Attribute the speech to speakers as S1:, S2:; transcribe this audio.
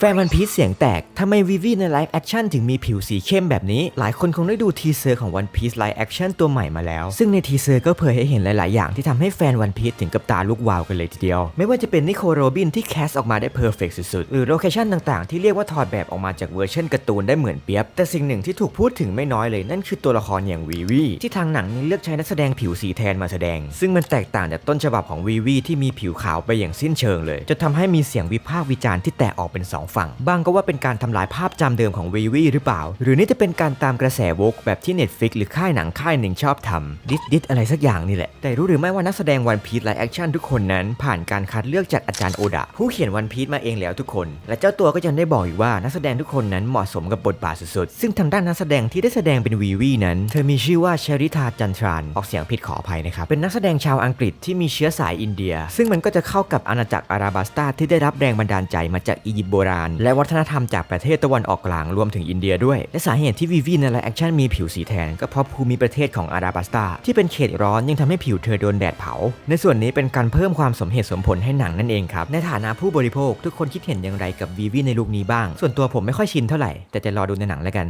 S1: แฟนวันพีซเสียงแตก ทำไมวีวีในไลฟ์แอคชั่นถึงมีผิวสีเข้มแบบนี้ หลายคนคงได้ดูทีเซอร์ของวันพีซไลฟ์แอคชั่นตัวใหม่มาแล้ว ซึ่งในทีเซอร์ก็เผยให้เห็นหลาย ๆ อย่างที่ทำให้แฟนวันพีซถึงกับตาลุกวาวกันเลยทีเดียว ไม่ว่าจะเป็นนิโคลโรบินที่แคสออกมาได้เพอร์เฟกสุด ๆ หรือโลเคชั่นต่าง ๆ ที่เรียกว่าถอดแบบออกมาจากเวอร์ชันการ์ตูนได้เหมือนเปียบ แต่สิ่งหนึ่งที่ถูกพูดถึงไม่น้อยเลยนั่นคือตัวละครอย่างวีวีที่ทางหนังเนี่ยเลือกใช้นักแสดงผิวสีแทนมาแสดง ซึ่งมันแตกต่างจากต้นฉบับของวีวีที่มีผิวขาวไปอย่างสิ้นเชิงเลยจนทำให้มีเสียงวิพากษ์วิจารณ์ที่แตกออกเป็นสองฝั่ง บางก็ว่าเป็นการทำลายภาพจำเดิมของวีวีหรือเปล่า หรือนี่จะเป็นการตามกระแสวกแบบที่ Netflix หรือค่ายหนังค่ายหนึ่งชอบทำดิสดิสอะไรสักอย่างนี่แหละ แต่รู้หรือไม่ว่านักแสดงวันพีซไลฟ์แอคชั่นทุกคนนั้น ผ่านการคัดเลือกจากอาจารย์โอดะผู้เขียนวันพีซมาเองแล้วทุกคน และเจ้าตัวก็ยังได้บอกอีกว่านักแสดงทุกคนนั้นเหมาะสมกับบทบาทสุดๆ ซึ่งทางด้านนักแสดงที่ได้แสดงเป็นวีวีนั้น เธอมีชื่อว่าเชอริธาจันทรานออกเสียงผิดขออภัยนะครับเป็นนักแสดงชาวอังกฤษที่มีเชื้อสายอินเดีย ซึ่งมันก็จะเข้ากับอาณาจักรอาราบัสตาที่ได้รับแรงบันดาลใจมาจากอียิปต์โบราณและวัฒนธรรมจากประเทศตะวันออกกลางรวมถึงอินเดียด้วย และสาเหตุที่วีวีในไลฟ์แอคชั่นมีผิวสีแทนก็เพราะภูมิประเทศของอาราบัสตาที่เป็นเขตร้อนยังทำให้ผิวเธอโดนแดดเผา ในส่วนนี้เป็นการเพิ่มความสมเหตุสมผลให้หนังนั่นเองครับ ในฐานะผู้บริโภคทุกคนคิดเห็นอย่างไรกับวีวีในลุคนี้บ้าง ส่วนตัวผมไม่ค่อยชินเท่าไหร่แต่จะรอดูในหนังแล้วกัน